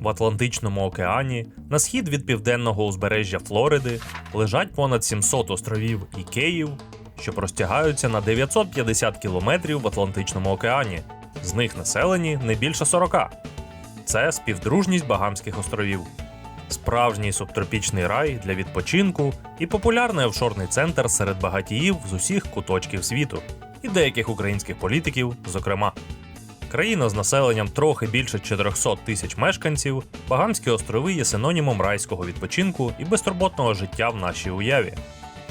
В Атлантичному океані, на схід від південного узбережжя Флориди, лежать понад 700 островів і Київ, що простягаються на 950 кілометрів в Атлантичному океані. З них населені не більше 40. Це співдружність Багамських островів. Справжній субтропічний рай для відпочинку і популярний офшорний центр серед багатіїв з усіх куточків світу і деяких українських політиків, зокрема. Країна з населенням трохи більше 400 тисяч мешканців, Багамські острови є синонімом райського відпочинку і безтурботного життя в нашій уяві.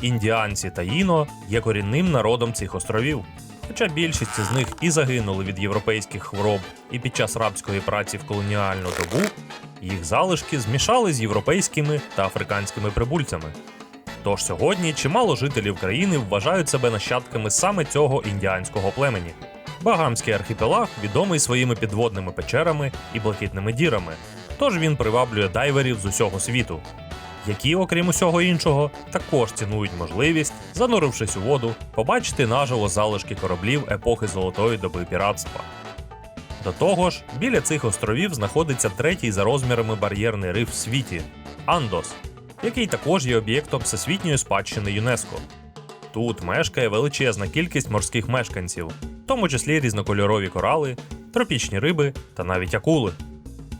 Індіанці та іно є корінним народом цих островів. Хоча більшість з них і загинули від європейських хвороб і під час рабської праці в колоніальну добу, їх залишки змішали з європейськими та африканськими прибульцями. Тож сьогодні чимало жителів країни вважають себе нащадками саме цього індіанського племені. Багамський архіпелаг відомий своїми підводними печерами і блакитними дірами, тож він приваблює дайверів з усього світу, які, окрім усього іншого, також цінують можливість, занурившись у воду, побачити наживо залишки кораблів епохи золотої доби піратства. До того ж, біля цих островів знаходиться третій за розмірами бар'єрний риф в світі Андос, який також є об'єктом всесвітньої спадщини ЮНЕСКО. Тут мешкає величезна кількість морських мешканців, тому числі різнокольорові корали, тропічні риби та навіть акули.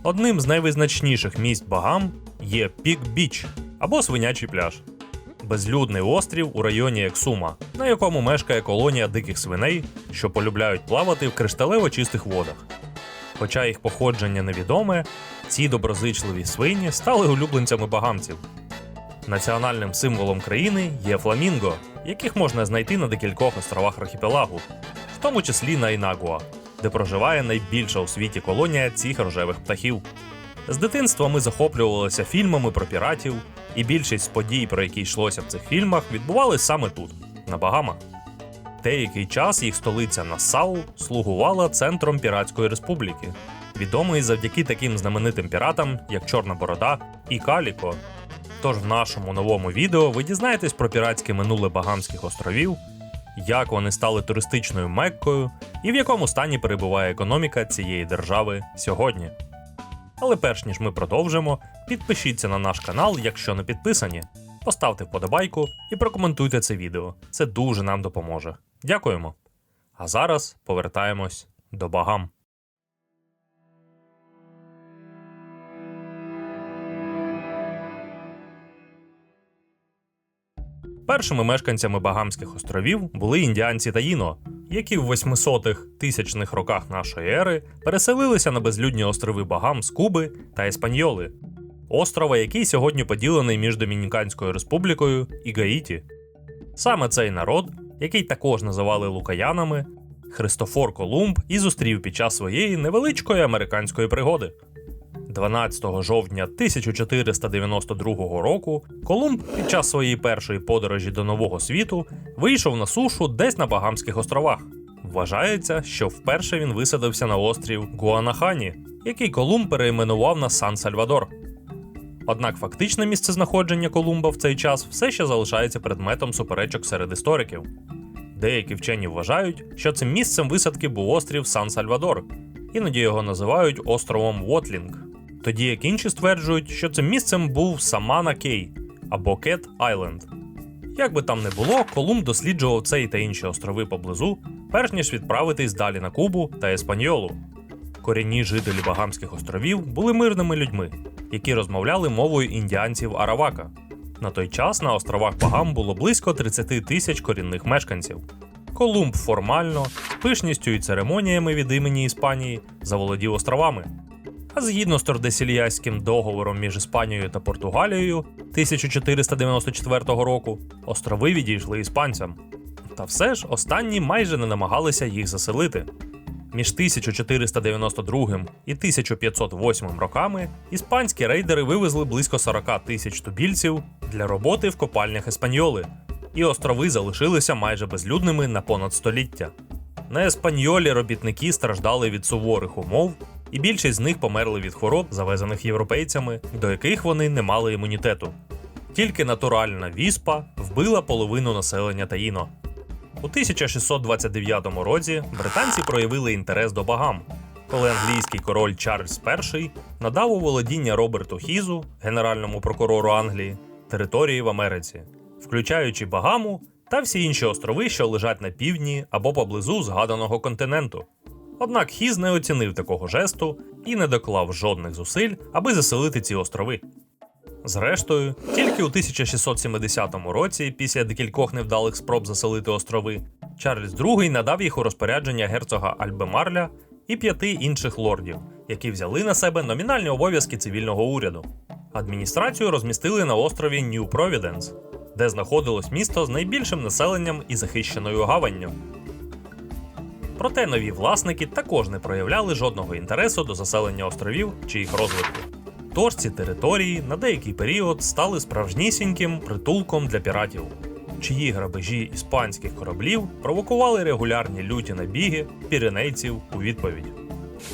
Одним з найвизначніших місць Багам є Пік Біч або свинячий пляж. Безлюдний острів у районі Ексума, на якому мешкає колонія диких свиней, що полюбляють плавати в кришталево чистих водах. Хоча їх походження невідоме, ці доброзичливі свині стали улюбленцями багамців. Національним символом країни є фламінго, яких можна знайти на декількох островах архіпелагу, тому числі на Інагуа, де проживає найбільша у світі колонія цих рожевих птахів. З дитинства ми захоплювалися фільмами про піратів, і більшість подій, про які йшлося в цих фільмах, відбувалися саме тут, на Багамах. Деякий час їх столиця Нассау слугувала центром Піратської республіки, відомий завдяки таким знаменитим піратам, як Чорна Борода і Каліко. Тож в нашому новому відео ви дізнаєтесь про піратське минуле Багамських островів, як вони стали туристичною меккою і в якому стані перебуває економіка цієї держави сьогодні. Але перш ніж ми продовжимо, підпишіться на наш канал, якщо не підписані. Поставте вподобайку і прокоментуйте це відео. Це дуже нам допоможе. Дякуємо. А зараз повертаємось до Багам. Першими мешканцями Багамських островів були індіанці Таїно, які в 800-х тисячних роках нашої ери переселилися на безлюдні острови Багам з Куби та Еспаньоли, острова, який сьогодні поділений між Домініканською республікою і Гаїті. Саме цей народ, який також називали лукаянами, Христофор Колумб і зустрів під час своєї невеличкої американської пригоди. 12 жовтня 1492 року Колумб під час своєї першої подорожі до Нового світу вийшов на сушу десь на Багамських островах. Вважається, що вперше він висадився на острів Гуанахані, який Колумб перейменував на Сан-Сальвадор. Однак фактичне місцезнаходження Колумба в цей час все ще залишається предметом суперечок серед істориків. Деякі вчені вважають, що цим місцем висадки був острів Сан-Сальвадор, іноді його називають островом Вотлінг. Тоді як інші стверджують, що цим місцем був Самана Кей або Кет Айленд. Як би там не було, Колумб досліджував цей та інші острови поблизу, перш ніж відправитись далі на Кубу та Еспаньолу. Корінні жителі Багамських островів були мирними людьми, які розмовляли мовою індіанців Аравака. На той час на островах Багам було близько 30 тисяч корінних мешканців. Колумб формально, пишністю і церемоніями від імені Іспанії заволодів островами. А згідно з Тордесільяським договором між Іспанією та Португалією 1494 року, острови відійшли іспанцям. Та все ж останні майже не намагалися їх заселити. Між 1492 і 1508 роками іспанські рейдери вивезли близько 40 тисяч тубільців для роботи в копальнях Еспаньоли, і острови залишилися майже безлюдними на понад століття. На Еспаньолі робітники страждали від суворих умов, і більшість з них померли від хвороб, завезених європейцями, до яких вони не мали імунітету. Тільки натуральна віспа вбила половину населення Таїно. У 1629 році британці проявили інтерес до Багам коли англійський король Чарльз І надав у володіння Роберту Хізу, генеральному прокурору Англії, території в Америці, включаючи Багаму та всі інші острови, що лежать на півдні або поблизу згаданого континенту. Однак Хіз не оцінив такого жесту і не доклав жодних зусиль, аби заселити ці острови. Зрештою, тільки у 1670 році, після декількох невдалих спроб заселити острови, Чарльз II надав їх у розпорядження герцога Альбемарля і п'яти інших лордів, які взяли на себе номінальні обов'язки цивільного уряду. Адміністрацію розмістили на острові Нью Провіденс, де знаходилось місто з найбільшим населенням і захищеною гаванню. Проте нові власники також не проявляли жодного інтересу до заселення островів чи їх розвитку. Тож ці території на деякий період стали справжнісіньким притулком для піратів, чиї грабежі іспанських кораблів провокували регулярні люті набіги піренейців у відповідь.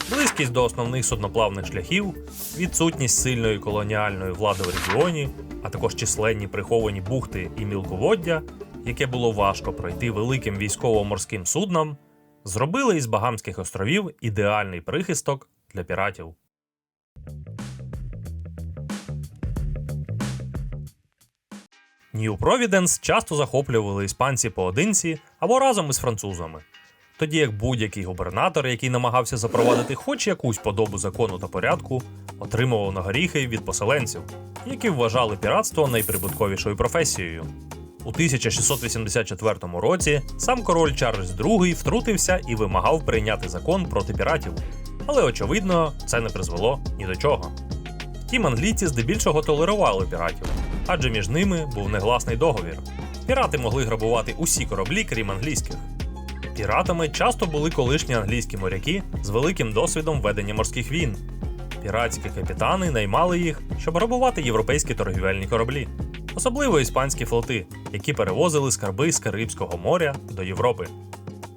Близькість до основних судноплавних шляхів, відсутність сильної колоніальної влади в регіоні, а також численні приховані бухти і мілководдя, яке було важко пройти великим військово-морським суднам, зробили із Багамських островів ідеальний прихисток для піратів. Нью Провіденс часто захоплювали іспанці поодинці або разом із французами. Тоді як будь-який губернатор, який намагався запровадити хоч якусь подобу закону та порядку, отримував на горіхи від поселенців, які вважали піратство найприбутковішою професією. У 1684 році сам король Чарльз II втрутився і вимагав прийняти закон проти піратів. Але очевидно, це не призвело ні до чого. Втім, англійці здебільшого толерували піратів, адже між ними був негласний договір. Пірати могли грабувати усі кораблі, крім англійських. Піратами часто були колишні англійські моряки з великим досвідом ведення морських війн. Піратські капітани наймали їх, щоб грабувати європейські торгівельні кораблі, особливо іспанські флоти, які перевозили скарби з Карибського моря до Європи.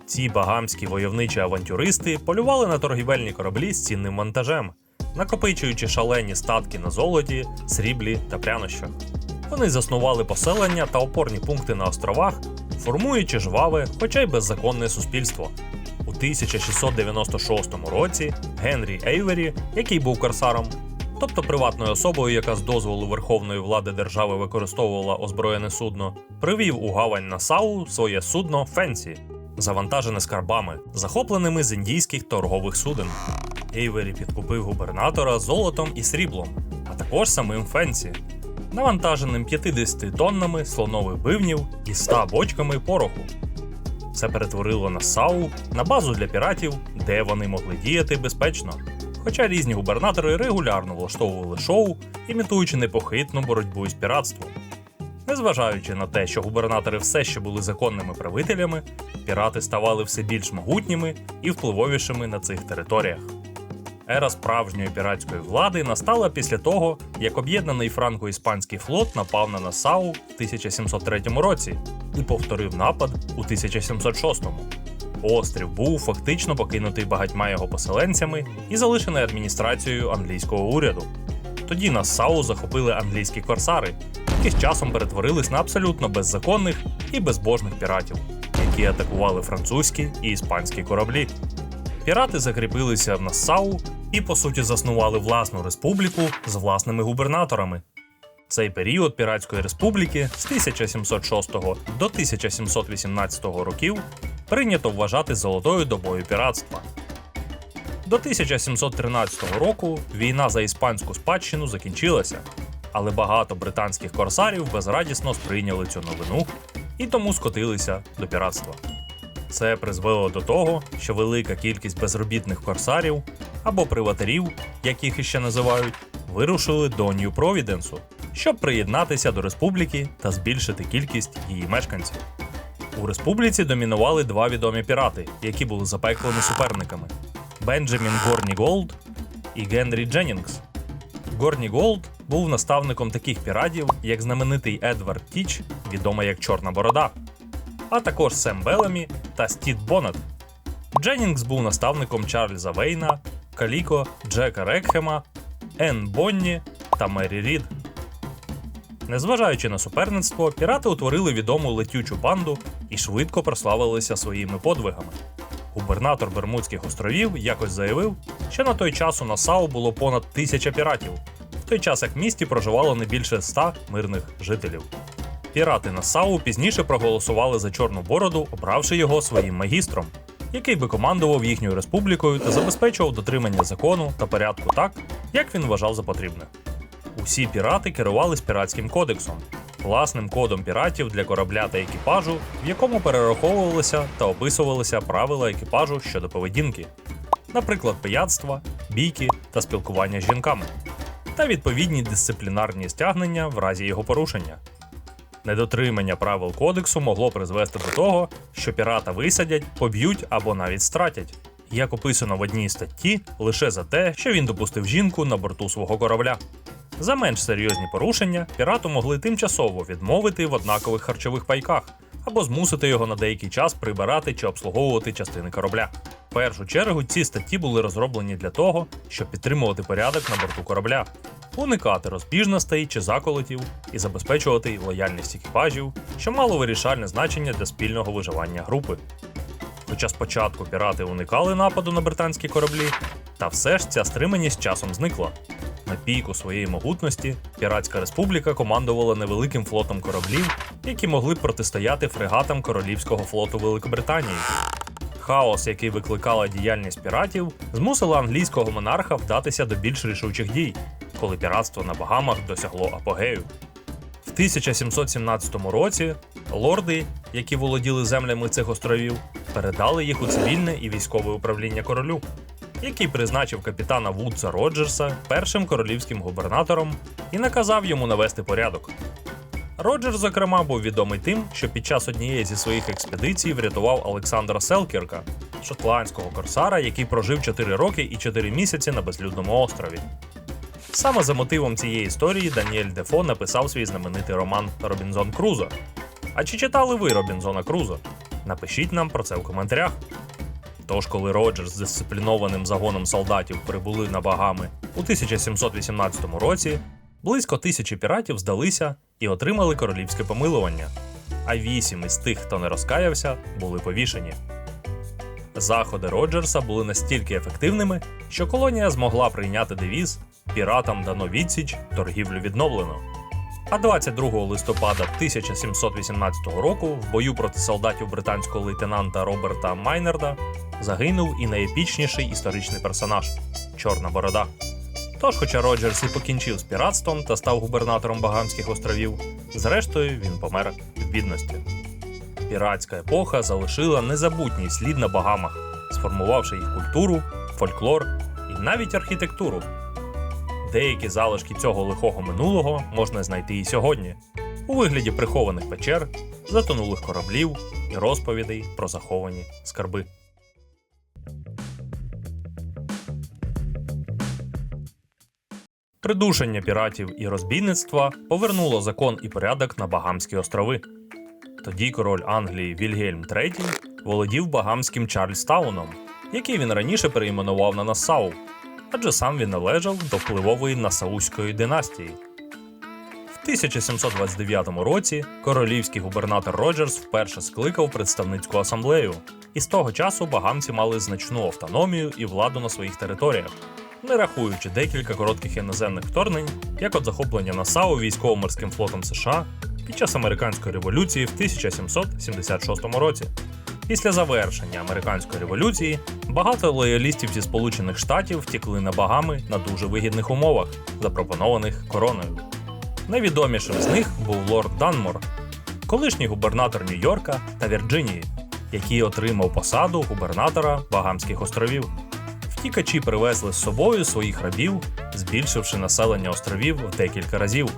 Ці багамські войовничі авантюристи полювали на торгівельні кораблі з цінним вантажем, накопичуючи шалені статки на золоті, сріблі та прянощах. Вони заснували поселення та опорні пункти на островах, формуючи жваве, хоча й беззаконне суспільство. У 1696 році Генрі Ейвері, який був корсаром, тобто приватною особою, яка з дозволу верховної влади держави використовувала озброєне судно, привів у гавань Насау своє судно Фенсі, завантажене скарбами, захопленими з індійських торгових суден. Ейвері підкупив губернатора золотом і сріблом, а також самим Фенсі, навантаженим 50 тоннами слонових бивнів і 100 бочками пороху. Це перетворило Насау на базу для піратів, де вони могли діяти безпечно. Хоча різні губернатори регулярно влаштовували шоу, імітуючи непохитну боротьбу із піратством. Незважаючи на те, що губернатори все ще були законними правителями, пірати ставали все більш могутніми і впливовішими на цих територіях. Ера справжньої піратської влади настала після того, як об'єднаний франко-іспанський флот напав на Насау в 1703 році і повторив напад у 1706. Острів був фактично покинутий багатьма його поселенцями і залишений адміністрацією англійського уряду. Тоді Нассау захопили англійські корсари, які з часом перетворились на абсолютно беззаконних і безбожних піратів, які атакували французькі і іспанські кораблі. Пірати закріпилися в Нассау і, по суті, заснували власну республіку з власними губернаторами. Цей період Піратської республіки з 1706 до 1718 років прийнято вважати золотою добою піратства. До 1713 року війна за іспанську спадщину закінчилася, але багато британських корсарів безрадісно сприйняли цю новину і тому скотилися до піратства. Це призвело до того, що велика кількість безробітних корсарів або приватарів, як їх іще називають, вирушили до Нью-Провіденсу, щоб приєднатися до республіки та збільшити кількість її мешканців. У республіці домінували два відомі пірати, які були запеклими суперниками: Бенджамін Горні Голд і Генрі Дженнінгс. Горні Голд був наставником таких піратів, як знаменитий Едвард Тіч, відомий як Чорна Борода, а також Сем Белемі та Стід Боннет. Дженнінгс був наставником Чарльза Вейна, Каліко, Джека Рекхема, Енн Бонні та Мері Рід. Незважаючи на суперництво, пірати утворили відому летючу банду і швидко прославилися своїми подвигами. губернатор Бермудських островів якось заявив, що на той час у Насау було понад тисяча піратів, в той час як в місті проживало не більше ста мирних жителів. Пірати Насау пізніше проголосували за Чорну бороду, обравши його своїм магістром, який би командував їхньою республікою та забезпечував дотримання закону та порядку так, як він вважав за потрібне. Усі пірати керувались піратським кодексом, власним кодом піратів для корабля та екіпажу, в якому перераховувалися та описувалися правила екіпажу щодо поведінки, наприклад, пияцтва, бійки та спілкування з жінками, та відповідні дисциплінарні стягнення в разі його порушення. Недотримання правил кодексу могло призвести до того, що пірата висадять, поб'ють або навіть стратять, як описано в одній статті, лише за те, що він допустив жінку на борту свого корабля. За менш серйозні порушення пірату могли тимчасово відмовити в однакових харчових пайках або змусити його на деякий час прибирати чи обслуговувати частини корабля. В першу чергу ці статті були розроблені для того, щоб підтримувати порядок на борту корабля, уникати розбіжностей чи заколотів і забезпечувати лояльність екіпажів, що мало вирішальне значення для спільного виживання групи. Хоча спочатку пірати уникали нападу на британські кораблі, та все ж ця стриманість часом зникла. На піку своєї могутності Піратська республіка командувала невеликим флотом кораблів, які могли протистояти фрегатам Королівського флоту Великобританії. Хаос, який викликала діяльність піратів, змусила англійського монарха вдатися до більш рішучих дій, коли піратство на Багамах досягло апогею. В 1717 році лорди, які володіли землями цих островів, передали їх у цивільне і військове управління королю, який призначив капітана Вудса Роджерса першим королівським губернатором і наказав йому навести порядок. Роджер, зокрема, був відомий тим, що під час однієї зі своїх експедицій врятував Олександра Селкірка, шотландського корсара, який прожив 4 роки і 4 місяці на безлюдному острові. Саме за мотивом цієї історії Даніель Дефо написав свій знаменитий роман Робінзон Крузо. А чи читали ви Робінзона Крузо? Напишіть нам про це в коментарях. Тож, коли Роджерс з дисциплінованим загоном солдатів прибули на Багами у 1718 році, близько тисячі піратів здалися і отримали королівське помилування. А вісім із тих, хто не розкаявся, були повішені. Заходи Роджерса були настільки ефективними, що колонія змогла прийняти девіз Піратам дано відсіч, торгівлю відновлено. А 22 листопада 1718 року в бою проти солдатів британського лейтенанта Роберта Майнерда загинув і найепічніший історичний персонаж Чорна Борода. Тож, хоча Роджерс і покінчив з піратством та став губернатором Багамських островів, зрештою він помер від бідності. Піратська епоха залишила незабутній слід на Багамах, сформувавши їх культуру, фольклор і навіть архітектуру. Деякі залишки цього лихого минулого можна знайти і сьогодні, у вигляді прихованих печер, затонулих кораблів і розповідей про заховані скарби. Придушення піратів і розбійництва повернуло закон і порядок на Багамські острови. Тоді король Англії Вільгельм III володів Багамським Чарльстауном, який він раніше перейменував на Нассау, адже сам він належав до впливової Насауської династії. В 1729 році королівський губернатор Роджерс вперше скликав представницьку асамблею, і з того часу багамці мали значну автономію і владу на своїх територіях, не рахуючи декілька коротких іноземних вторгнень, як от захоплення Насау військово-морським флотом США під час американської революції в 1776 році. Після завершення американської революції багато лоялістів зі Сполучених Штатів втекли на Багами на дуже вигідних умовах, запропонованих короною. Найвідомішим з них був лорд Данмор, колишній губернатор Нью-Йорка та Вірджинії, який отримав посаду губернатора Багамських островів. Втікачі привезли з собою своїх рабів, збільшивши населення островів в декілька разів.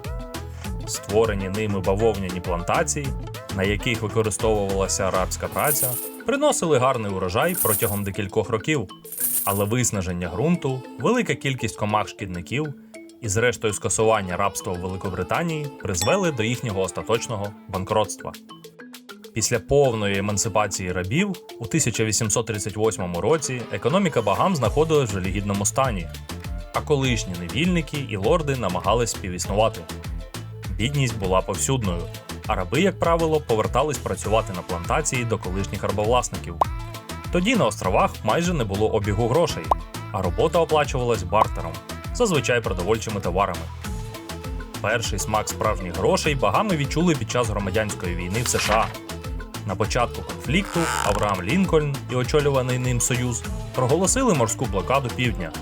Створені ними бавовняні плантації, на яких використовувалася арабська праця, приносили гарний урожай протягом декількох років, але виснаження ґрунту, велика кількість комах шкідників і, зрештою, скасування рабства у Великобританії призвели до їхнього остаточного банкротства. Після повної емансипації рабів у 1838 році економіка Багам знаходилась в жалігідному стані, а колишні невільники і лорди намагались співіснувати. Бідність була повсюдною, а раби, як правило, повертались працювати на плантації до колишніх рабовласників. Тоді на островах майже не було обігу грошей, а робота оплачувалась бартером, зазвичай продовольчими товарами. Перший смак справжніх грошей багами відчули під час громадянської війни в США. На початку конфлікту Авраам Лінкольн і очолюваний ним Союз проголосили морську блокаду півдня,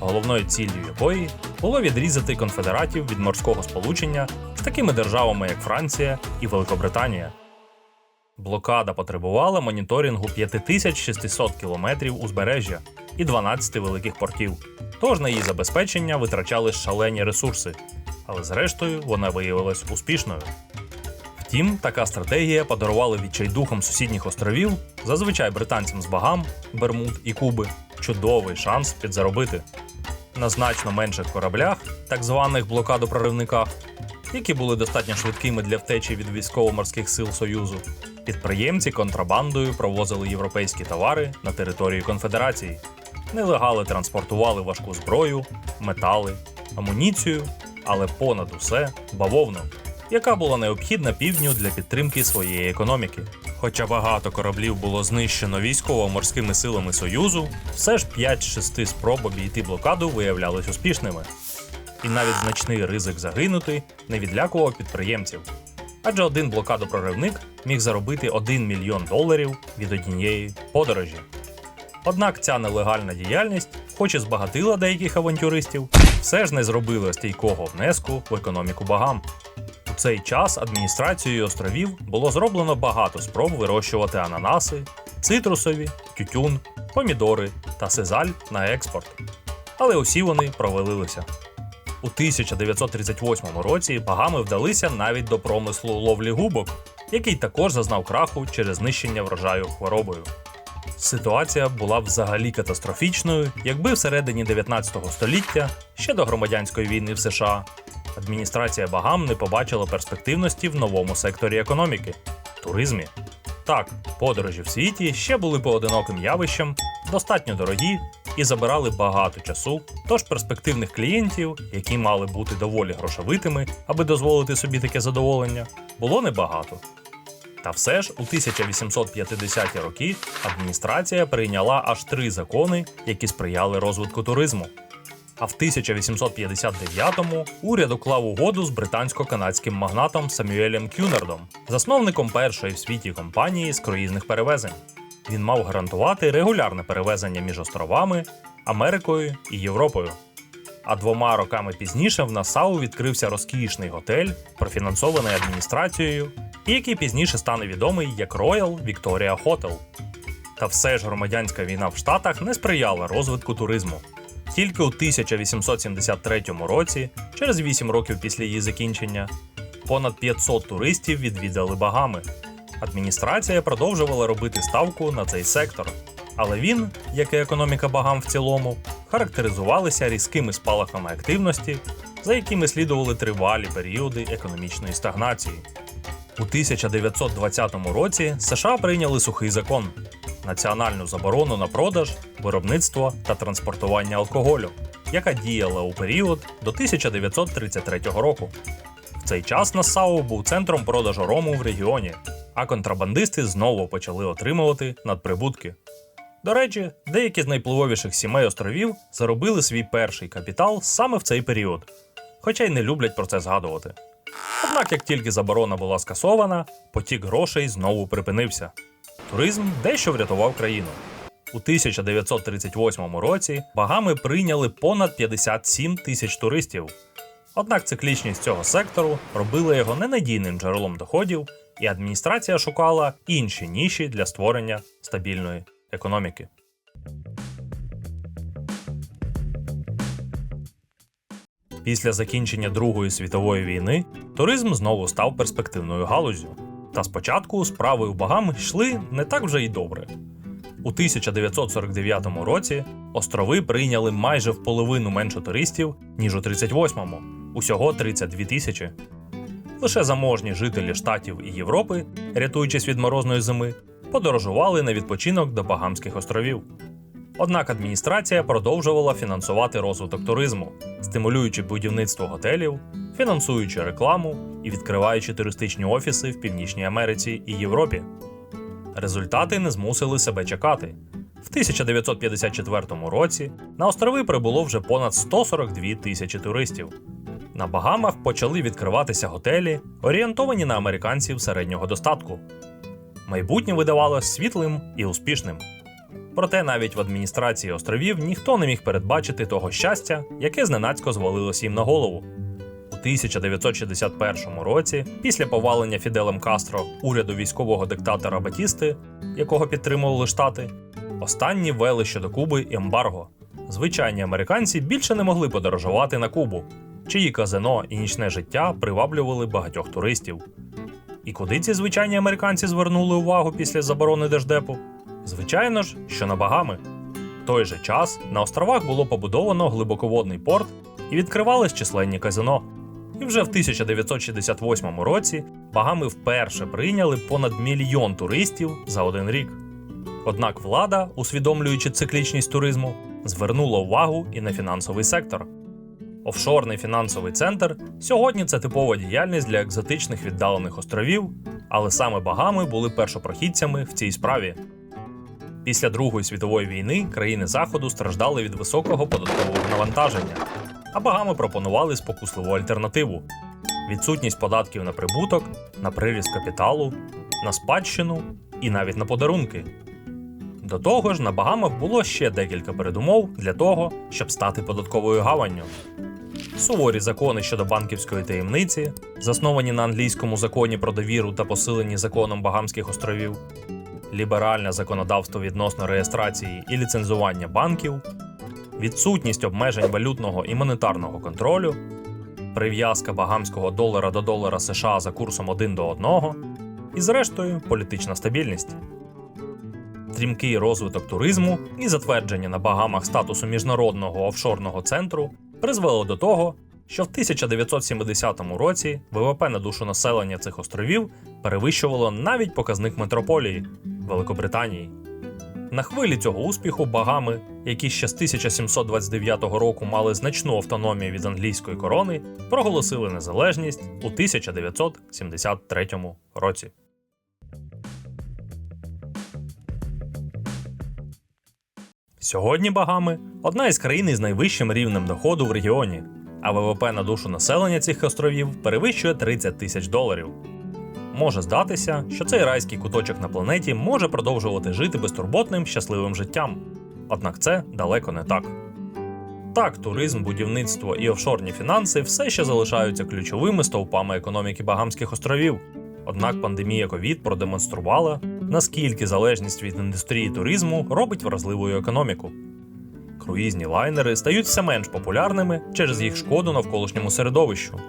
головною ціллю якої було відрізати конфедератів від морського сполучення з такими державами, як Франція і Великобританія. Блокада потребувала моніторингу 5600 кілометрів узбережжя і 12 великих портів. Тож на її забезпечення витрачали шалені ресурси, але зрештою вона виявилась успішною. Втім, така стратегія подарувала відчайдухам сусідніх островів, зазвичай британцям з Багам, Бермуд і Куби, чудовий шанс підзаробити. На значно менших кораблях, так званих блокадопроривниках, які були достатньо швидкими для втечі від військово-морських сил Союзу, підприємці контрабандою провозили європейські товари на територію конфедерації. Нелегали транспортували важку зброю, метали, амуніцію, але понад усе бавовну, яка була необхідна півдню для підтримки своєї економіки. Хоча багато кораблів було знищено військово-морськими силами Союзу, все ж 5-6 спроб обійти блокаду виявлялись успішними. І навіть значний ризик загинути не відлякував підприємців. Адже один блокадопроривник міг заробити 1 мільйон доларів від однієї подорожі. Однак ця нелегальна діяльність, хоч і збагатила деяких авантюристів, все ж не зробила стійкого внеску в економіку багам. У цей час адміністрацією островів було зроблено багато спроб вирощувати ананаси, цитрусові, тютюн, помідори та сизаль на експорт. Але усі вони провалилися. У 1938 році багами вдалися навіть до промислу ловлі губок, який також зазнав краху через знищення врожаю хворобою. Ситуація була взагалі катастрофічною, якби всередині 19 століття, ще до громадянської війни в США, адміністрація Багам не побачила перспективності в новому секторі економіки туризмі. Так, подорожі в світі ще були поодиноким явищем, достатньо дорогі і забирали багато часу, тож перспективних клієнтів, які мали бути доволі грошовитими, аби дозволити собі таке задоволення, було небагато. Та все ж у 1850-ті роки адміністрація прийняла аж три закони, які сприяли розвитку туризму. А в 1859-му уряд уклав угоду з британсько-канадським магнатом Самюелем Кюнардом, засновником першої в світі компанії з круїзних перевезень. Він мав гарантувати регулярне перевезення між островами, Америкою і Європою. А двома роками пізніше в Насау відкрився розкішний готель, профінансований адміністрацією, і який пізніше стане відомий як Royal Victoria Hotel. Та все ж громадянська війна в Штатах не сприяла розвитку туризму. Тільки у 1873 році, через 8 років після її закінчення, понад 500 туристів відвідали Багами. Адміністрація продовжувала робити ставку на цей сектор, але він, як і економіка Багам в цілому, характеризувалися різкими спалахами активності, за якими слідували тривалі періоди економічної стагнації. У 1920 році США прийняли сухий закон національну заборону на продаж, виробництво та транспортування алкоголю, яка діяла у період до 1933 року. В цей час Нассау був центром продажу рому в регіоні, а контрабандисти знову почали отримувати надприбутки. До речі, деякі з найпливовіших сімей островів заробили свій перший капітал саме в цей період, хоча й не люблять про це згадувати. Однак, як тільки заборона була скасована, потік грошей знову припинився. Туризм дещо врятував країну. У 1938 році Багами прийняли понад 57 тисяч туристів. Однак циклічність цього сектору робила його ненадійним джерелом доходів, і адміністрація шукала інші ніші для створення стабільної економіки. Після закінчення Другої світової війни туризм знову став перспективною галуззю. Та спочатку справи у Багам йшли не так вже й добре. У 1949 році острови прийняли майже в половину менше туристів, ніж у 38-му усього 32 тисячі. Лише заможні жителі Штатів і Європи, рятуючись від морозної зими, подорожували на відпочинок до Багамських островів. Однак адміністрація продовжувала фінансувати розвиток туризму, стимулюючи будівництво готелів, фінансуючи рекламу і відкриваючи туристичні офіси в Північній Америці і Європі. Результати не змусили себе чекати. В 1954 році на острови прибуло вже понад 142 тисячі туристів. На Багамах почали відкриватися готелі, орієнтовані на американців середнього достатку. Майбутнє видавалося світлим і успішним. Проте навіть в адміністрації островів ніхто не міг передбачити того щастя, яке зненацько звалилось їм на голову. У 1961 році, після повалення Фіделем Кастро уряду військового диктатора Батісти, якого підтримували Штати, останні ввели щодо Куби ембарго. Звичайні американці більше не могли подорожувати на Кубу, чиї казино і нічне життя приваблювали багатьох туристів. І куди ці звичайні американці звернули увагу після заборони держдепу? Звичайно ж, що на Багами. В той же час на островах було побудовано глибоководний порт і відкривались численні казино. І вже в 1968 році Багами вперше прийняли понад мільйон туристів за один рік. Однак влада, усвідомлюючи циклічність туризму, звернула увагу і на фінансовий сектор. Офшорний фінансовий центр сьогодні це типова діяльність для екзотичних віддалених островів, але саме Багами були першопрохідцями в цій справі. Після Другої світової війни країни Заходу страждали від високого податкового навантаження, а Багами пропонували спокусливу альтернативу: відсутність податків на прибуток, на приріст капіталу, на спадщину і навіть на подарунки. До того ж, на Багамах було ще декілька передумов для того, щоб стати податковою гаванню. Суворі закони щодо банківської таємниці, засновані на англійському законі про довіру та посилені законом Багамських островів, ліберальне законодавство відносно реєстрації і ліцензування банків, відсутність обмежень валютного і монетарного контролю, прив'язка багамського долара до долара США за курсом 1 до 1 і, зрештою, політична стабільність. Стрімкий розвиток туризму і затвердження на Багамах статусу міжнародного офшорного центру призвело до того, що в 1970 році ВВП на душу населення цих островів перевищувало навіть показник метрополії Великобританії. На хвилі цього успіху Багами, які ще з 1729 року мали значну автономію від англійської корони, проголосили незалежність у 1973 році. Сьогодні Багами одна із країн із найвищим рівнем доходу в регіоні, а ВВП на душу населення цих островів перевищує 30 тисяч доларів. Може здатися, що цей райський куточок на планеті може продовжувати жити безтурботним щасливим життям. Однак це далеко не так. Так, туризм, будівництво і офшорні фінанси все ще залишаються ключовими стовпами економіки Багамських островів. Однак пандемія ковід продемонструвала, наскільки залежність від індустрії туризму робить вразливою економіку. Круїзні лайнери стають все менш популярними через їх шкоду навколишньому середовищу,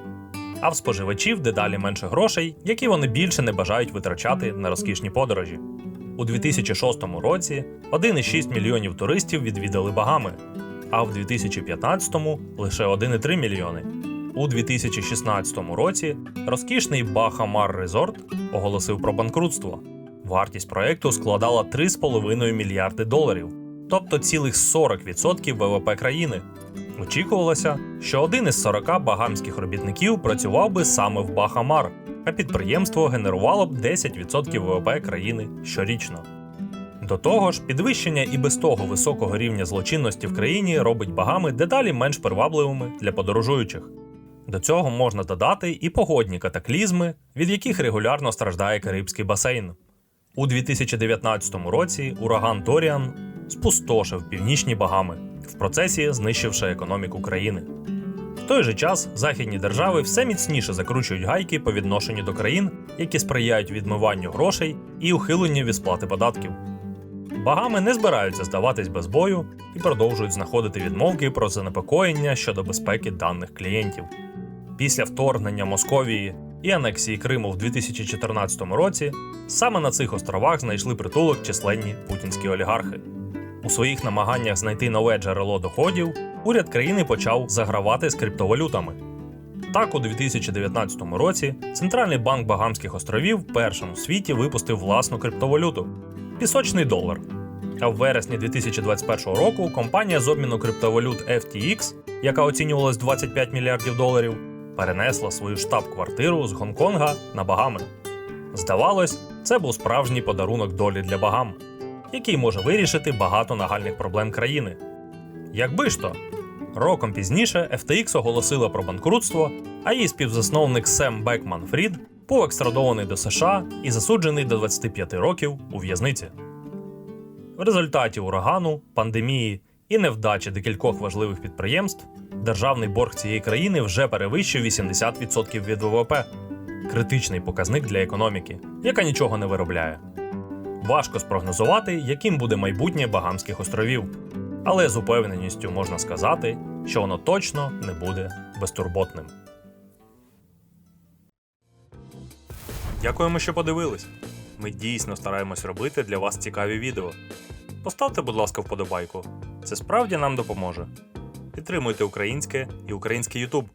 а в споживачів дедалі менше грошей, які вони більше не бажають витрачати на розкішні подорожі. У 2006 році 1,6 мільйонів туристів відвідали Багами, а в 2015 лише 1,3 мільйони. У 2016 році розкішний Бахамар Резорт оголосив про банкрутство. Вартість проекту складала 3,5 мільярди доларів, тобто цілих 40% ВВП країни. Очікувалося, що один із 40 багамських робітників працював би саме в Бахамар, а підприємство генерувало б 10% ВВП країни щорічно. До того ж, підвищення і без того високого рівня злочинності в країні робить багами дедалі менш привабливими для подорожуючих. До цього можна додати і погодні катаклізми, від яких регулярно страждає Карибський басейн. У 2019 році ураган Торіан спустошив північні Багами, в процесі знищивши економіку країни. В той же час західні держави все міцніше закручують гайки по відношенню до країн, які сприяють відмиванню грошей і ухиленню від сплати податків. Багами не збираються здаватись без бою і продовжують знаходити відмовки про занепокоєння щодо безпеки даних клієнтів. Після вторгнення Московії і анексії Криму в 2014 році саме на цих островах знайшли притулок численні путінські олігархи. У своїх намаганнях знайти нове джерело доходів уряд країни почав загравати з криптовалютами. Так, у 2019 році Центральний банк Багамських островів першим у світі випустив власну криптовалюту пісочний долар. А в вересні 2021 року компанія з обміну криптовалют FTX, яка оцінювалась 25 мільярдів доларів, перенесла свою штаб-квартиру з Гонконга на Багами. Здавалось, це був справжній подарунок долі для Багам, який може вирішити багато нагальних проблем країни. Якби ж то, роком пізніше FTX оголосила про банкрутство, а її співзасновник Сем Бекман Фрід був екстрадований до США і засуджений до 25 років у в'язниці. В результаті урагану, пандемії і невдачі декількох важливих підприємств державний борг цієї країни вже перевищив 80% від ВВП критичний показник для економіки, яка нічого не виробляє. Важко спрогнозувати, яким буде майбутнє Багамських островів, але з упевненістю можна сказати, що воно точно не буде безтурботним. Дякуємо, що подивились. Ми дійсно стараємось робити для вас цікаві відео. Поставте, будь ласка, вподобайку. Це справді нам допоможе. Підтримуйте українське і український YouTube.